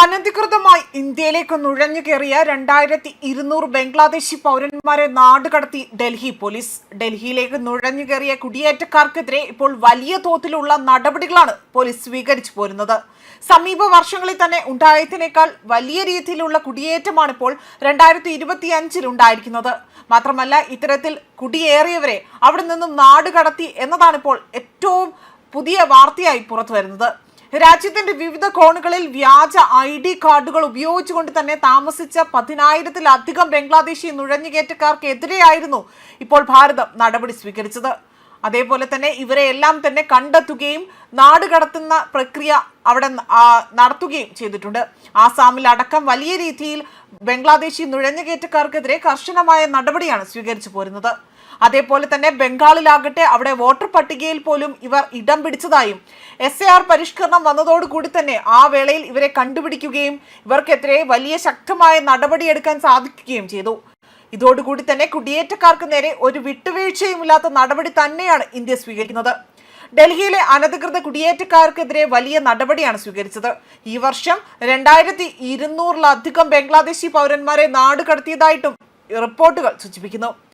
അനധികൃതമായി ഇന്ത്യയിലേക്ക് നുഴഞ്ഞു കയറിയ രണ്ടായിരത്തി ഇരുന്നൂറ് ബംഗ്ലാദേശി പൗരന്മാരെ നാടുകടത്തി ഡൽഹി പോലീസ്. ഡൽഹിയിലേക്ക് നുഴഞ്ഞു കയറിയ കുടിയേറ്റക്കാർക്കെതിരെ ഇപ്പോൾ വലിയ തോതിലുള്ള നടപടികളാണ് പോലീസ് സ്വീകരിച്ചു പോരുന്നത്. സമീപ വർഷങ്ങളിൽ തന്നെ ഉണ്ടായതിനേക്കാൾ വലിയ രീതിയിലുള്ള കുടിയേറ്റമാണ് ഇപ്പോൾ രണ്ടായിരത്തി ഇരുപത്തി അഞ്ചിൽ ഉണ്ടായിരിക്കുന്നത്. മാത്രമല്ല ഇത്തരത്തിൽ കുടിയേറിയവരെ അവിടെ നിന്നും നാടുകടത്തി എന്നതാണ് ഇപ്പോൾ ഏറ്റവും പുതിയ വാർത്തയായി പുറത്തു വരുന്നത് രാജ്യത്തിന്റെ വിവിധ കോണുകളിൽ വ്യാജ ഐ ഡി കാർഡുകൾ ഉപയോഗിച്ചുകൊണ്ട് തന്നെ താമസിച്ച പതിനായിരത്തിലധികം ബംഗ്ലാദേശി നുഴഞ്ഞുകയറ്റക്കാർക്കെതിരെയായിരുന്നു ഇപ്പോൾ ഭാരതം നടപടി സ്വീകരിച്ചത്. അതേപോലെ തന്നെ ഇവരെ എല്ലാം തന്നെ കണ്ടെത്തുകയും നാട് കടത്തുന്ന പ്രക്രിയ അവിടെ നടത്തുകയും ചെയ്തിട്ടുണ്ട്. ആസാമിൽ അടക്കം വലിയ രീതിയിൽ ബംഗ്ലാദേശി നുഴഞ്ഞുകയറ്റക്കാർക്കെതിരെ കർശനമായ നടപടിയാണ് സ്വീകരിച്ചു പോരുന്നത്. അതേപോലെ തന്നെ ബംഗാളിലാകട്ടെ അവിടെ വോട്ടർ പട്ടികയിൽ പോലും ഇവർ ഇടം പിടിച്ചതായും എസ് എ ആർ പരിഷ്കരണം വന്നതോടുകൂടി തന്നെ ആ വേളയിൽ ഇവരെ കണ്ടുപിടിക്കുകയും ഇവർക്കെതിരെ വലിയ ശക്തമായ നടപടിയെടുക്കാൻ സാധിക്കുകയും ചെയ്തു. ഇതോടുകൂടി തന്നെ കുടിയേറ്റക്കാർക്ക് നേരെ ഒരു വിട്ടുവീഴ്ചയുമില്ലാത്ത നടപടി തന്നെയാണ് ഇന്ത്യ സ്വീകരിക്കുന്നത്. ഡൽഹിയിലെ അനധികൃത കുടിയേറ്റക്കാർക്കെതിരെ വലിയ നടപടിയാണ് സ്വീകരിച്ചത്. ഈ വർഷം രണ്ടായിരത്തി ഇരുന്നൂറിലധികം ബംഗ്ലാദേശി പൗരന്മാരെ നാടുകടത്തിയതായിട്ടും റിപ്പോർട്ടുകൾ സൂചിപ്പിക്കുന്നു.